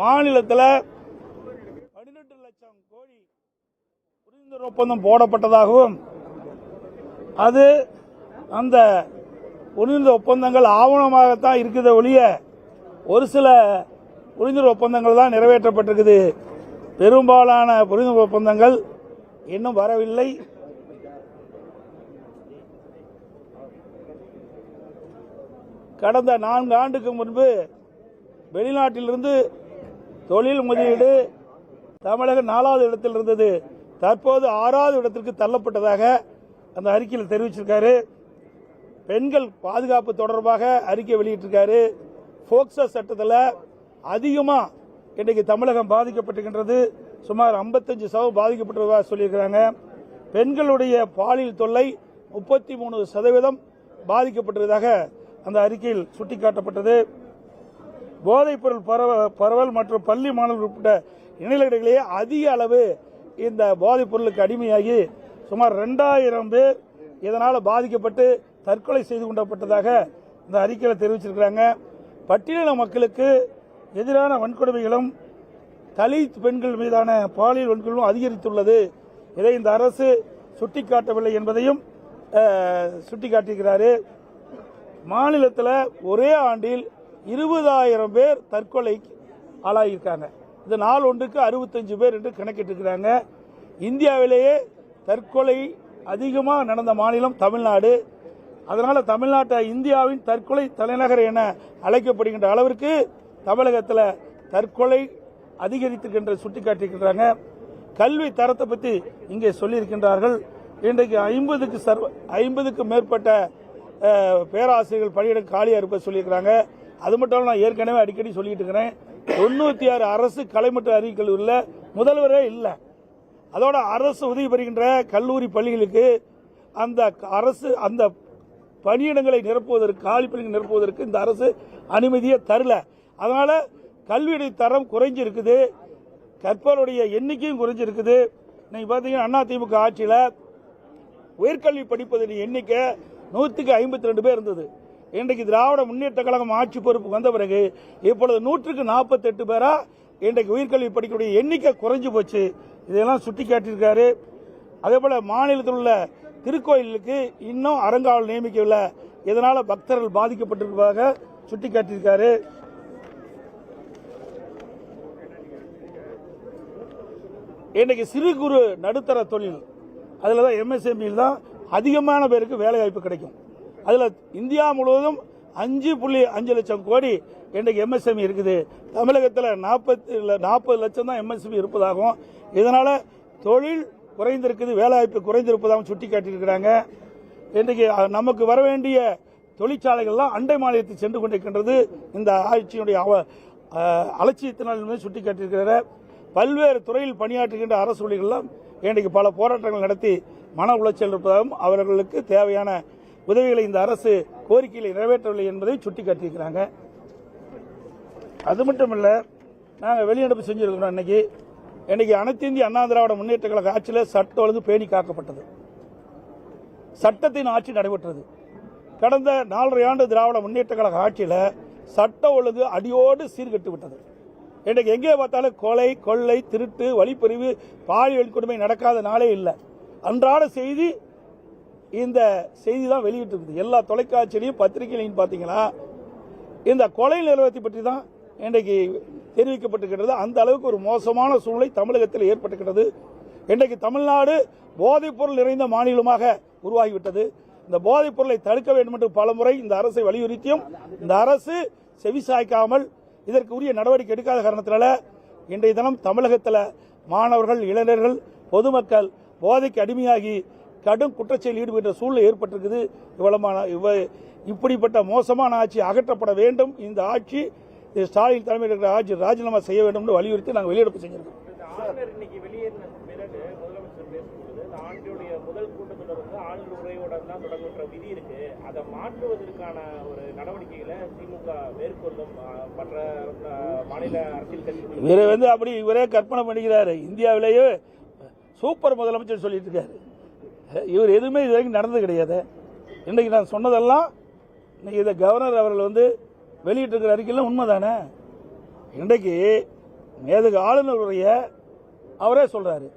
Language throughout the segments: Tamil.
மாநிலத்தில் பதினெட்டு லட்சம் கோடி புரிந்துணர்வு ஒப்பந்தம் போடப்பட்டதாகவும் அது அந்த புரிந்துணர்வு ஒப்பந்தங்கள் ஆவணமாகத்தான் இருக்குது ஒழிய ஒரு சில புரிந்துணர்வு ஒப்பந்தங்கள் தான் நிறைவேற்றப்பட்டிருக்குது. பெரும்பாலான புரிந்துணர்வு ஒப்பந்தங்கள் இன்னும் வரவில்லை. கடந்த நான்கு ஆண்டுக்கு முன்பு வெளிநாட்டிலிருந்து தொழில் முதலீடு தமிழகம் நாலாவது இடத்தில் இருந்தது. தற்போது ஆறாவது இடத்திற்கு தள்ளப்பட்டதாக அந்த அறிக்கையில் தெரிவிச்சிருக்காரு. பெண்கள் பாதுகாப்பு தொடர்பாக அறிக்கை வெளியிட்டிருக்காரு. போக்சோ சட்டத்தில் அதிகமாக இன்றைக்கு தமிழகம் பாதிக்கப்பட்டிருக்கின்றது. சுமார் 55 சதவீதம் பாதிக்கப்பட்டதாக சொல்லியிருக்கிறாங்க. பெண்களுடைய பாலியல் தொல்லை முப்பத்தி மூணு சதவீதம் பாதிக்கப்பட்டதாக அந்த அறிக்கையில் சுட்டிக்காட்டப்பட்டது. போதைப்பொருள் பரவ பரவல் மற்றும் பள்ளி மாணவர்கள் உட்பட்ட இணையர்களிடையே அதிக அளவு இந்த போதைப் பொருளுக்கு அடிமையாகி சுமார் ரெண்டாயிரம் பேர் இதனால் பாதிக்கப்பட்டு தற்கொலை செய்து கொண்டப்பட்டதாக இந்த அறிக்கையில் தெரிவிச்சிருக்கிறாங்க. பட்டியலின மக்களுக்கு எதிரான வன்கொடுமைகளும் தலித் பெண்கள் மீதான பாலியல் வன்கொடுமையும் அதிகரித்துள்ளது. இதை இந்த அரசு சுட்டிக்காட்டவில்லை என்பதையும் சுட்டிக்காட்டியிருக்கிறாரு. மாநிலத்தில் ஒரே ஆண்டில் இருபதாயிரம் பேர் தற்கொலை ஆளாகியிருக்காங்க. இது நாள் ஒன்றுக்கு அறுபத்தஞ்சு பேர் என்று கணக்கிட்டிருக்கிறாங்க. இந்தியாவிலேயே தற்கொலை அதிகமாக நடந்த மாநிலம் தமிழ்நாடு. அதனால் தமிழ்நாட்டை இந்தியாவின் தற்கொலை தலைநகர் என அழைக்கப்படுகின்ற அளவிற்கு தமிழகத்தில் தற்கொலை அதிகரித்திருக்கின்ற சுட்டிக்காட்டியிருக்கின்றாங்க கல்வி தரத்தை பற்றி இங்கே சொல்லியிருக்கின்றார்கள். இன்றைக்கு ஐம்பதுக்கு சர்வ ஐம்பதுக்கு மேற்பட்ட பேராசிரியர்கள் பணியிடம் காலியாக இருப்ப சொல்லியிருக்கிறாங்க. அது மட்டும் நான் ஏற்கனவே அடிக்கடி சொல்லிட்டு இருக்கிறேன். தொண்ணூற்றி ஆறு அரசு கலைமட்ட அறிவு கல்லூரியில் முதல்வரே இல்லை. அதோட அரசு உதவி பெறுகின்ற கல்லூரி பள்ளிகளுக்கு அந்த அரசு அந்த பணியிடங்களை நிரப்புவதற்கு காலி பணிகள் நிரப்புவதற்கு இந்த அரசு அனுமதியை தரல. அதனால கல்வியுடைய தரம் குறைஞ்சிருக்குது. கற்பவருடைய எண்ணிக்கையும் குறைஞ்சிருக்குது. இன்னைக்கு பார்த்தீங்கன்னா அதிமுக ஆட்சியில் உயர்கல்வி படிப்பதன் எண்ணிக்கை நூற்றுக்கு ஐம்பத்தி ரெண்டு பேர் இருந்தது. இன்றைக்கு திராவிட முன்னேற்ற கழகம் ஆட்சி பொறுப்புக்கு வந்த பிறகு இப்பொழுது நூற்றுக்கு நாற்பத்தெட்டு பேரா இன்றைக்கு உயிர்கல்வி படிக்கக்கூடிய எண்ணிக்கை குறைஞ்சு போச்சு. இதெல்லாம் சுட்டி காட்டியிருக்காரு. அதே போல மாநிலத்தில் உள்ள திருக்கோயிலுக்கு இன்னும் அறங்காவல் நியமிக்கவில்லை. இதனால பக்தர்கள் பாதிக்கப்பட்டிருப்பதாக சுட்டி காட்டியிருக்காரு. இன்றைக்கு சிறு குறு நடுத்தர தொழில் அதில் தான் எம்எஸ்எம்இயில் தான் அதிகமான பேருக்கு வேலை வாய்ப்பு கிடைக்கும். அதில் இந்தியா முழுவதும் அஞ்சு புள்ளி அஞ்சு லட்சம் கோடி இன்றைக்கு எம்எஸ்எம்இ இருக்குது. தமிழகத்தில் நாற்பத்தி நாற்பது லட்சம் தான் எம்எஸ்எம்இ இருப்பதாகவும் இதனால் தொழில் குறைந்திருக்குது வேலைவாய்ப்பு குறைந்திருப்பதாகவும் சுட்டி காட்டியிருக்கிறாங்க இன்றைக்கு நமக்கு வர வேண்டிய தொழிற்சாலைகள்லாம் அண்டை மாநிலத்தில் சென்று கொண்டிருக்கின்றது. இந்த ஆட்சியினுடைய அவ- அலட்சியத்தினால் சுட்டி காட்டியிருக்கிறார் பல்வேறு துறையில் பணியாற்றுகின்ற அரசு ஊழியர்கள்லாம் இன்றைக்கு பல போராட்டங்கள் நடத்தி மன உளைச்சல் இருப்பதாகவும் அவர்களுக்கு தேவையான உதவிகளை இந்த அரசு கோரிக்கைகளை நிறைவேற்றவில்லை என்பதை சுட்டிக்காட்டியிருக்கிறாங்க. அது மட்டும் இல்லை நாங்கள் வெளிநடப்பு செஞ்சிருக்கிறோம் இன்னைக்கு இன்னைக்கு அனைத்து இந்திய அண்ணா திராவிட முன்னேற்ற கழக ஆட்சியில் சட்ட ஒழுங்கு பேணி காக்கப்பட்டது. சட்டத்தின் ஆட்சி நடைபெற்றது. கடந்த நாலரை ஆண்டு திராவிட முன்னேற்ற கழக ஆட்சியில் சட்ட ஒழுங்கு அடியோடு சீர்கெட்டு விட்டது. இன்றைக்கு எங்கே பார்த்தாலும் கொலை கொள்ளை திருட்டு வழிப்பறிவு பாலியல் கொடுமை நடக்காத நாளே இல்லை. அன்றாட செய்தி இந்த செய்தி தான் வெளியிட்டிருக்குது எல்லா தொலைக்காட்சியிலையும் பத்திரிகையிலையும் பார்த்தீங்கன்னா இந்த கொலை நிறுவனத்தை பற்றி தான் இன்றைக்கு தெரிவிக்கப்பட்டிருக்கிறது அந்த அளவுக்கு ஒரு மோசமான சூழ்நிலை தமிழகத்தில் ஏற்பட்டுகிறது இன்றைக்கு தமிழ்நாடு போதைப்பொருள் நிறைந்த மாநிலமாக உருவாகிவிட்டது. இந்த போதைப்பொருளை தடுக்க வேண்டும் என்று பலமுறை இந்த அரசை வலியுறுத்தியும் இந்த அரசு செவிசாய்க்காமல் இதற்கு உரிய நடவடிக்கை எடுக்காத காரணத்தினால இன்றைய தினம் தமிழகத்தில் மாணவர்கள் இளைஞர்கள் பொதுமக்கள் போதைக்கு அடிமையாகி கடும் குற்றச்செயலில் ஈடுபட்ட சூழ்நிலை ஏற்பட்டிருக்குது. இவ்வளமான இவ இப்படிப்பட்ட மோசமான ஆட்சி அகற்றப்பட வேண்டும். இந்த ஆட்சி ஸ்டாலின் தலைமையில் இருக்கிற ஆட்சி ராஜினாமா செய்ய வேண்டும் என்று வலியுறுத்தி நாங்கள் வெளியெடுப்பு செஞ்சிருக்கோம். இவரை வந்து அப்படி இவரே கற்பனை பண்ணிக்கிறாரு. இந்தியாவிலேயே சூப்பர் முதலமைச்சர் சொல்லிட்டு இருக்காரு. இவர் எதுவுமே இது வரைக்கும் நடந்தது கிடையாது. இன்றைக்கு நான் சொன்னதெல்லாம் இன்றைக்கி இதை கவர்னர் அவர்கள் வந்து வெளியிட்டிருக்கிற அறிக்கையெல்லாம் உண்மை தானே இன்றைக்கு மேதகு ஆளுநருடைய அவரே சொல்கிறாரு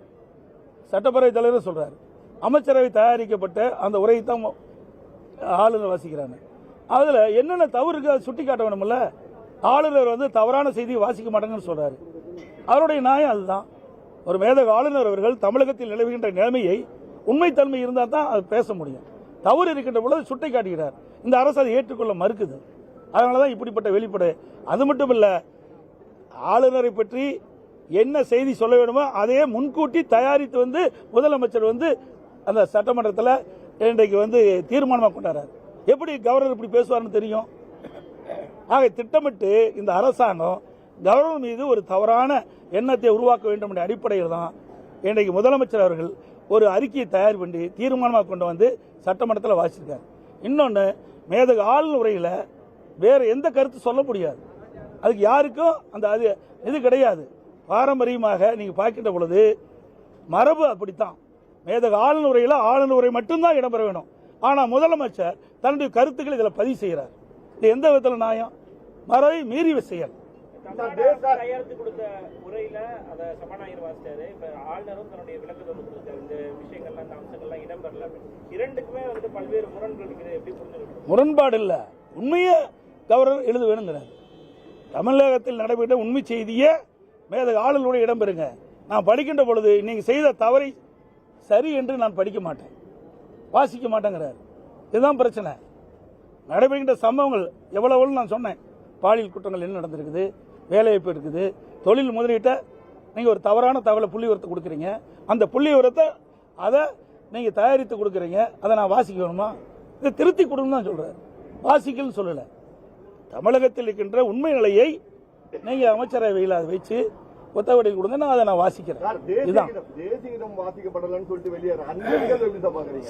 சட்டப்பேரவை தலைவர் சொல்றாரு. அமைச்சரவை தயாரிக்கப்பட்ட அந்த உரையை தான் ஆளுநர் வாசிக்கிறாங்க. அதில் என்னென்ன தவறு இருக்கு அதை சுட்டி காட்ட வேணும்ல? ஆளுநர் வந்து தவறான செய்தியை வாசிக்க மாட்டாங்கன்னு சொல்கிறாரு அவருடைய நியாயம் அதுதான். ஒரு மேதக ஆளுநர் அவர்கள் தமிழகத்தில் நிலவுகின்ற நிலைமையை உண்மைத்தன்மை இருந்தால் தான் அது பேச முடியும். தவறு இருக்கின்ற பொழுது சுட்டை காட்டுகிறார். இந்த அரசு அதை ஏற்றுக்கொள்ள மறுக்குது. அதனால தான் இப்படிப்பட்ட வெளிப்படை. அது மட்டும் இல்லை ஆளுநரை பற்றி என்ன செய்தி சொல்ல வேண்டுமோ அதையே முன்கூட்டி தயாரித்து வந்து முதலமைச்சர் வந்து அந்த சட்டமன்றத்தில் இன்றைக்கு வந்து தீர்மானமாக கொண்டாடுறார். எப்படி கவர்னர் இப்படி பேசுவார்னு தெரியும்? ஆக திட்டமிட்டு இந்த அரசாங்கம் கவர்னர் மீது ஒரு தவறான எண்ணத்தை உருவாக்க வேண்டும் என்ற அடிப்படையில் தான் இன்றைக்கு முதலமைச்சர் அவர்கள் ஒரு அறிக்கையை தயார் பண்ணி தீர்மானமாக கொண்டு வந்து சட்டமன்றத்தில் வாசிச்சிருக்காரு. இன்னொன்று மேதகு ஆளுநர் உரையில் வேறு எந்த கருத்து சொல்ல முடியாது. அதுக்கு யாருக்கும் அந்த அது இது கிடையாது. பாரம்பரியமாக நீங்கள் பார்க்கின்ற பொழுது மரபு அப்படித்தான். மேதக ஆளுநர் உரையில் ஆளுநர் உரை மட்டும்தான் இடம்பெற வேணும். ஆனால் முதலமைச்சர் தன்னுடைய கருத்துக்களை இதில் பதிவு செய்கிறார் இது எந்த விதத்தில் நியாயம்? மரபை மீறிய செயல். கையெழுத்து கொடுத்த உரையில அத சபாநாயகர் வாசிச்சாரு. இப்ப ஆளுநரும் தன்னுடைய விளக்கத்தை கொடுத்திருக்காரு இந்த விஷயங்கள்லாம் இந்த அம்சங்கள்லாம் இடம்பெறல. இரண்டுக்குமே வந்து பல்வேறு முரண்கள் இருக்குது. எப்படி புரிஞ்சுக்கணும் முரண்பாடு இல்லை. உண்மையை கவர்னர் எழுத வேணுங்கிறார் தமிழகத்தில் நடைபெற்ற உண்மை செய்தியே மேதக ஆளுநருடைய இடம்பெறுங்க நான் படிக்கின்ற பொழுது நீங்க செய்த தவறை சரி என்று நான் படிக்க மாட்டேன். வாசிக்க மாட்டேங்கிறார். இதுதான் பிரச்சனை. நடைபெறுகின்ற சம்பவங்கள் எவ்வளவு நான் சொன்னேன். பாலியல் குற்றங்கள் என்ன நடந்திருக்குது? வேலைவாய்ப்பு இருக்குது. தொழில் முதலீட்டை நீங்கள் ஒரு தவறான தகவலை புள்ளி உரத்தை கொடுக்குறீங்க. அந்த புள்ளி உரத்தை அதை நீங்கள் தயாரித்து கொடுக்குறீங்க. அதை நான் வாசிக்க வேணுமா இதை திருத்தி கொடுன்னு தான் சொல்கிறார் வாசிக்கலன்னு சொல்லலை. தமிழகத்தில் இருக்கின்ற உண்மை நிலையை நீங்கள் அமைச்சரவையில் அதை வச்சு ஒத்தவடையில் கொடுங்க. நான் அதை நான் வாசிக்கிறேன். இதுதான்.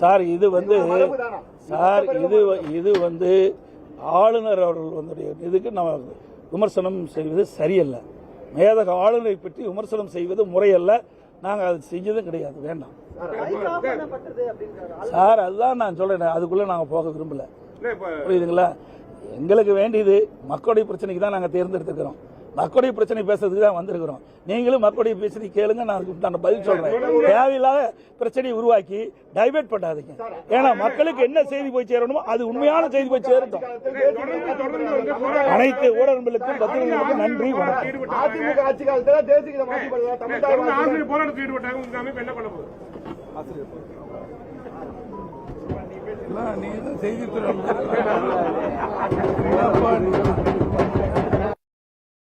சார் இது வந்து? சார் இது இது வந்து ஆளுநர் அவர்கள் வந்து இதுக்கு நம்ம விமர்சனம் செய்வது சரியல்ல. மேதக ஆளுநரை பற்றி விமர்சனம் செய்வது முறையல்ல. நாங்கள் அது செஞ்சதும் கிடையாது. வேண்டாம். சார் அதுதான் நான் சொல்றேன். அதுக்குள்ள நாங்கள் போக விரும்பல. புரியுதுங்களா? எங்களுக்கு வேண்டியது மக்களுடைய பிரச்சனைக்கு தான் நாங்கள் தேர்ந்தெடுத்துக்கிறோம் மக்களுடைய பிரச்சனை பேசுறதுக்கு தான் வந்திருக்கிறோம். நீங்களும் மக்களுடைய பிரச்சனை கேளுங்க நான் அதுக்கு நான் பதில் சொல்றேன். தேவையில்லாத பிரச்சனையை உருவாக்கி டைவர்ட் பண்ணாதீங்க. ஏன்னா மக்களுக்கு என்ன செய்தி போய் சேரணுமோ அது உண்மையான செய்தி போய் சேரட்டும். அனைத்து ஊடகங்களுக்கும் பத்திரிகைகளுக்கும் நன்றி வணக்கம். அதிமுக ஆட்சி காலத்துல தேசிய போராட்டத்தில் ஈடுபட்டாங்க நீங்க செய்தித்துறை